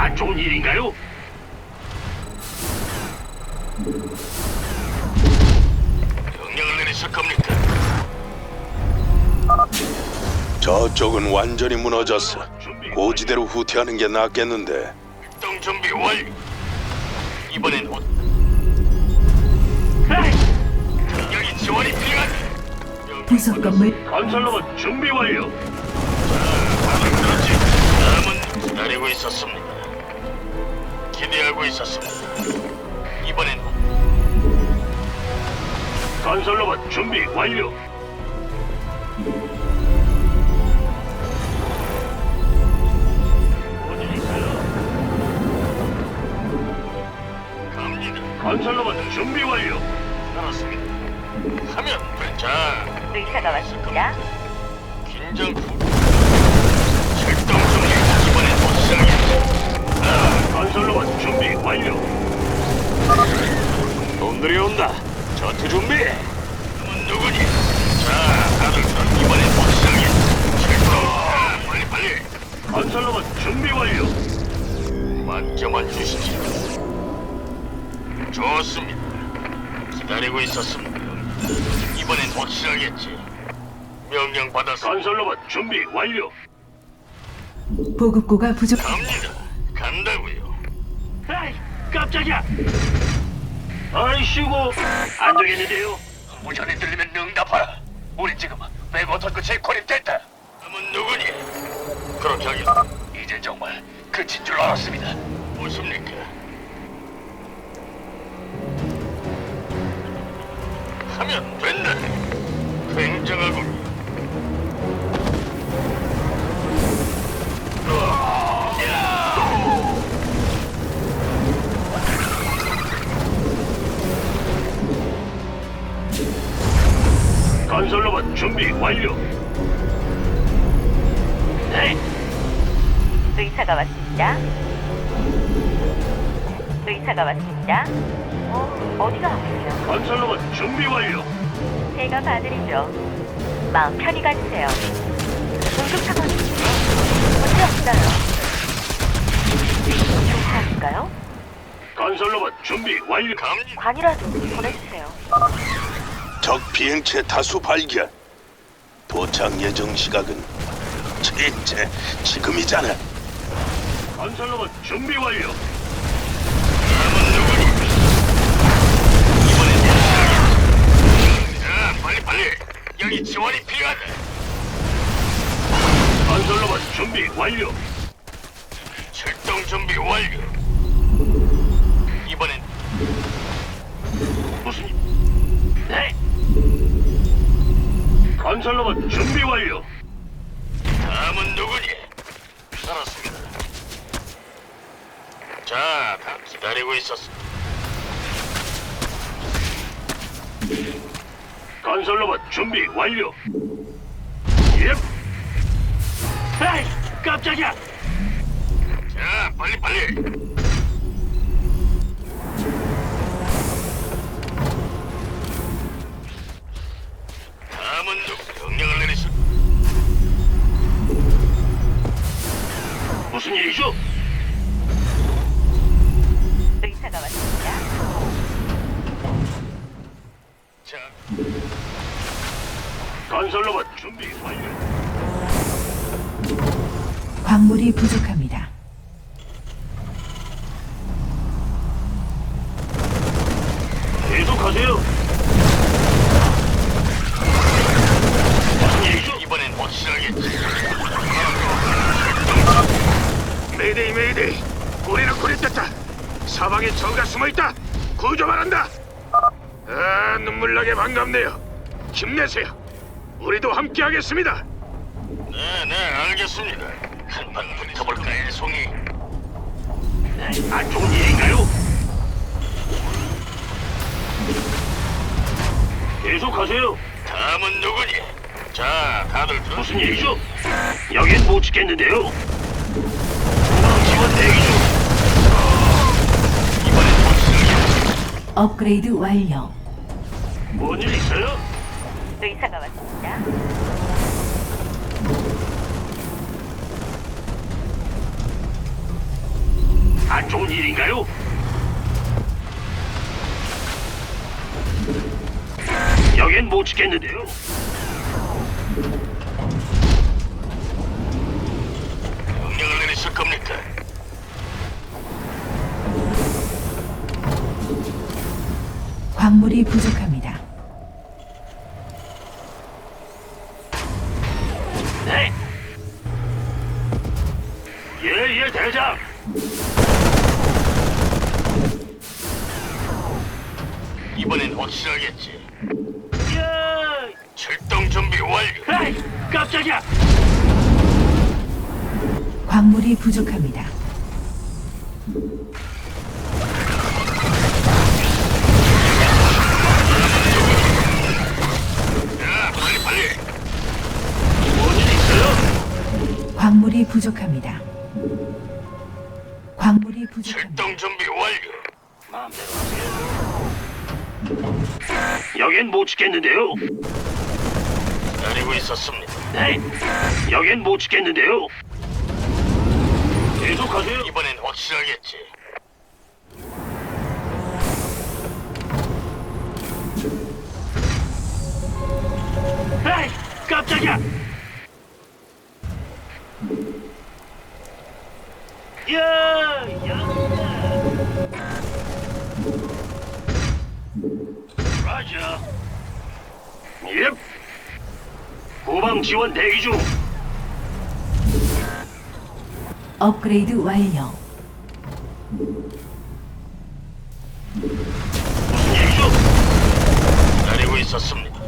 안 좋은 일인가요? 명령을 내리실 겁니까? 저쪽은 완전히 무너졌어. 고지대로 후퇴하는 게 낫겠는데. 출동 준비 완료. 이번엔 어... 여기 지원이 필요한. 부속 건물 건설로봇 준비 완료. 다들 그렇지. 다음은 기다리고 있었습니다. 기대하고 있었습니다. 이번엔 어- 건설로봇 준비 완료. 뭔일 있어요? 갑니다. 건설로봇 준비 완료. 알았습니다. 하면 돼. 자, 의사가 왔습니다. 긴장 후. 출 건설로봇 준비 완료. 놈들이 온다. 전투 준비. 문 누구니? 자, 다들 들어. 이번엔 못 시작했지. 출동. 아, 빨리 빨리. 건설로봇 준비 완료. 맡겨만 주시지. 좋습니다. 기다리고 있었습니다. 이번엔 확실하겠지. 명령 받았어. 건설로봇 준비 완료. 보급고가 부족 갑니다. 간다고요. 에이, 깜짝이야. 아이씨고, 안 되겠는데요. 무전이 들리면 응답하라. 우리 지금 백워터 끝에 고립됐다. 남은 누구니? 그렇게 하겠다. 이제 정말 끝인 줄 알았습니다. 무엇입니까? 하면 된다. 굉장하군. 건설로봇 준비 완료. 네, 의사가 왔습니다. 의사가 왔습니다. 어, 어디가 아프세요? 건설로봇 준비 완료. 제가 봐드리죠. 마음 편히 가주세요. 응급 상황입니다. 문제 없어요. 괜찮을까요? 건설로봇 준비 완료. 갑니다. 관이라도 보내주세요. 적 비행체 다수 발견. 도착 예정 시각은 진짜 지금이잖아. 건설로봇 준비 완료. 여기 지원이 필요하다. 건설로봇 준비 완료. 출동 준비 완료. 건설로봇 준비 완료. 다음은 누구니? 알았습니다. 자, 다 기다리고 있었어. 건설로봇 준비 완료. 예. 에이, 깜짝이야. 자, 빨리 빨리. 무슨 일이죠? 의사가 왔습니다. 자, 건설 로봇 준비 완료. 광물이 부족합니다. 계속하세요. 무슨 일이죠? 이번엔 확실하겠지. 메이데이 메이데이. 우리는 고립됐다. 사방에 적가 숨어 있다. 구조 바란다. 아, 눈물나게 반갑네요. 힘내세요. 우리도 함께하겠습니다. 네, 네, 알겠습니다. 한판 붙어볼까요, 송이? 네, 안 좋은 일인가요? 계속하세요. 다음은 누구니? 자, 다들. 무슨 일이죠? 여긴 못 지켰는데요. 지원 대기 중. 이번엔 확실하겠지. 업그레이드 완료. 뭔일 있어요? 의사가 왔습니다. 좋은 일인가요? 여긴 못 지켰는데요. 광물이 부족합니다. 네. 예, 예, 대장. 이번엔 확실하겠지. 야, 출동 준비 완료. 에이, 깜짝이야. 광물이 부족합니다. 광물이 부족합니다. 광물이 부족합니다. 출동 준비 완료. 여긴 못 지켰는데요. 기다리고 있었습니다. 네. 여긴 못 지켰는데요. 계속하세요. 이번엔 확실하겠지. 깜짝이야. 야, 야. 라자. 예. 후방 지원 대기 중. 업그레이드 완료. 무슨 일이죠? 기다리고 있었습니다.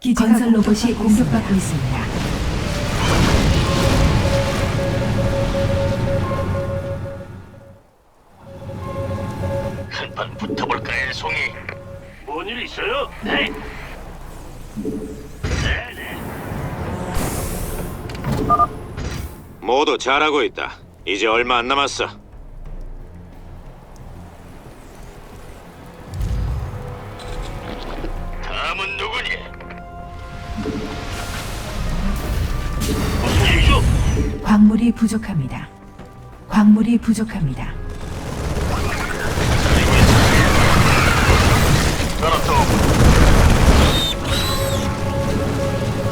기 건설 로봇이 공격받고 있습니다. 한판 붙어볼까요, 송이? 뭔 일 있어요? 네. 네, 네. 모두 잘하고 있다. 이제 얼마 안 남았어. 다음은 누구니? 무슨 일이죠? 광물이 부족합니다. 광물이 부족합니다. 따라또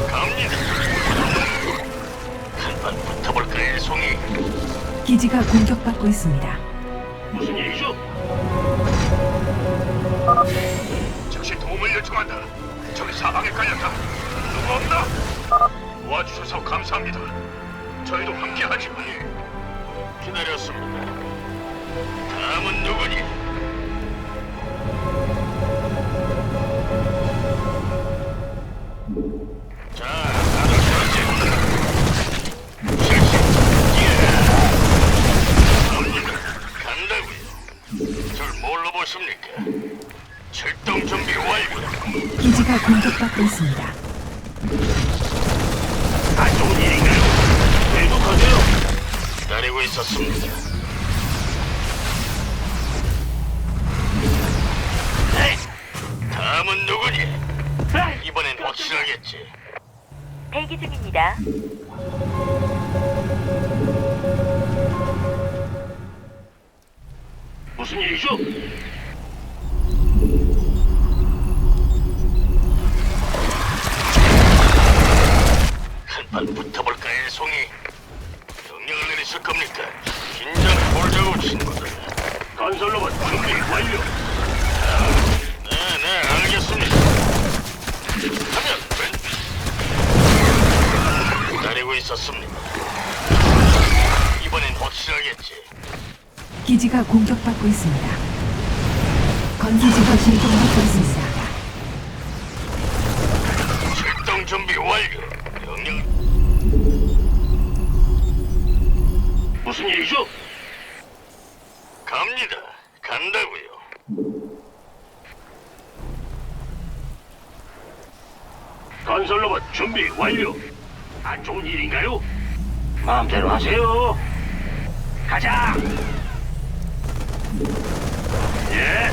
갑니다. 한판 붙어볼까요, 송이? 기지가 공격받고 있습니다. 무슨 일이죠? 즉시 도움을 요청한다. 저기 사방에 깔렸다. 누구 없나? 와주셔서 감사합니다. 저희도 함께하지. 기다렸습니다. 다음은 누구니? 공격받고 있습니다. 안 좋은 일인가요? 계속하세요. 기다리고 있었습니다. 네. 다음은 누구니? 이번엔 확실하겠지. 대기 중입니다. 무슨 일이죠? 한판 붙어볼까요, 송이? 명령을 내리실 겁니까? 긴장 풀자고 친구들. 건설로봇 준비 완료. 네, 네, 알겠습니다. 하면 웬? 기다리고 있었습니다. 이번엔 확실하겠지. 기지가 공격받고 있습니다. 건기지가 공격받고 있습니다. 출동 준비 완료. 마음대로 하세요. 가자. 예.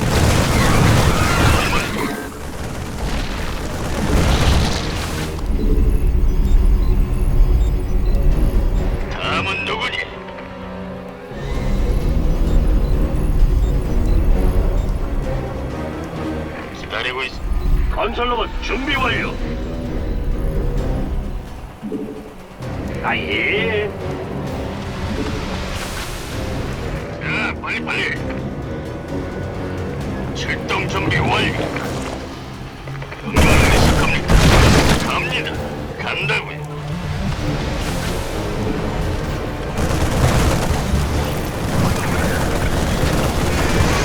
간다고요.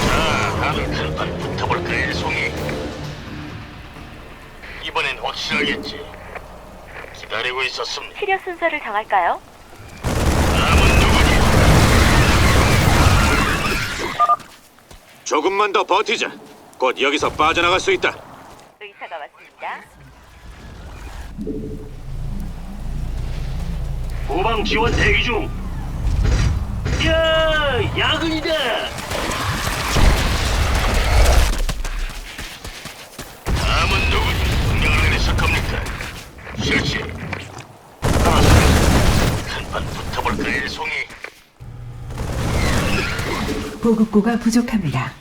자, 다들 큰판 붙어볼까, 일송이. 이번엔 확실하겠지. 기다리고 있었습니다. 치료 순서를 정할까요? 남은 누구니? 조금만 더 버티자. 곧 여기서 빠져나갈 수 있다. 의사가 왔습니다. 후방 지원 대기 중. 야, 야근이다. 남은 누구니? 명령을 내실 겁니까? 실시. 큰판 붙어볼까, 일송이. 보급고가 부족합니다.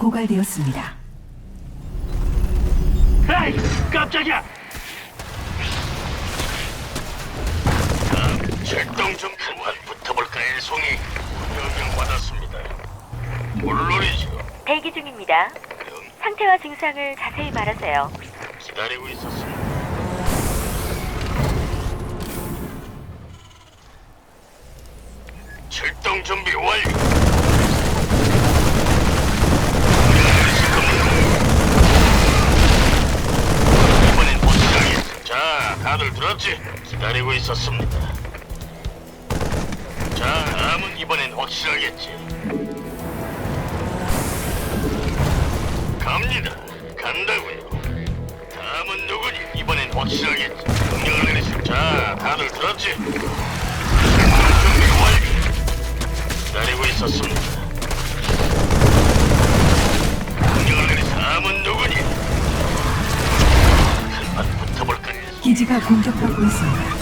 고갈되었습니다. 에이, 깜짝이야. 자, 출동 좀 큰판 붙어볼까, 일송이. 명령 받았습니다. 물론이죠. 대기 중입니다. 상태와 증상을 자세히 말하세요. 기다리고 있었습니다. 출동 준비 완료. 들었지? 기다리고 있었습니다. 자, 다음은 이번엔 확실하겠지. 갑니다. 간다고요. 다음은 누구니? 이번엔 확실하겠지. 명령을 내리시. 자, 다들 들었지? 준비 완료. 기다리고 있었습니다. 기지가 공격받고 있습니다.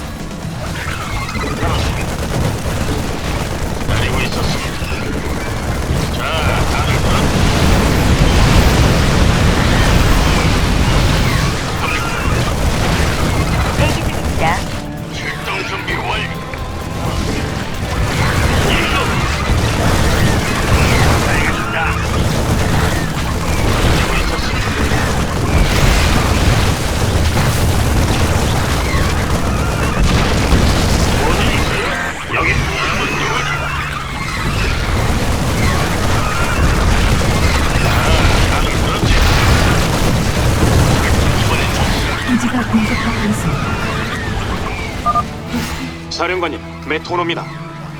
메토노입니다.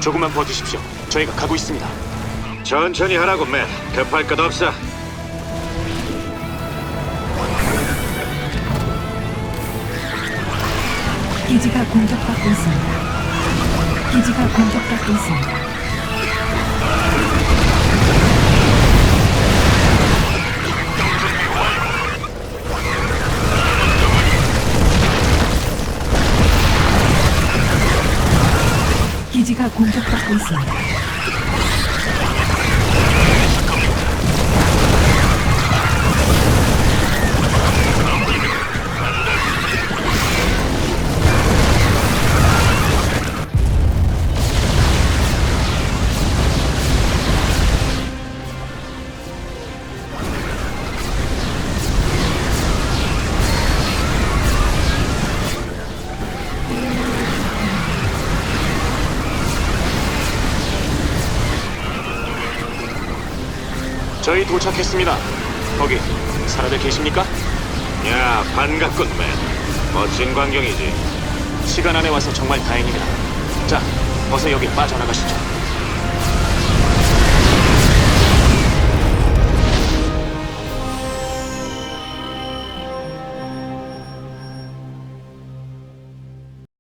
조금만 버티십시오. 저희가 가고 있습니다. 천천히 하라고, 맨. 급할 것 없어. 기지가 공격받고 있습니다. 기지가 공격받고 있습니다. 기지가 공격받고 있습니다. 저희 도착했습니다. 거기 살아들 계십니까? 야, 반갑군, 맨. 멋진 광경이지. 시간 안에 와서 정말 다행입니다. 자, 어서 여기 빠져나가시죠.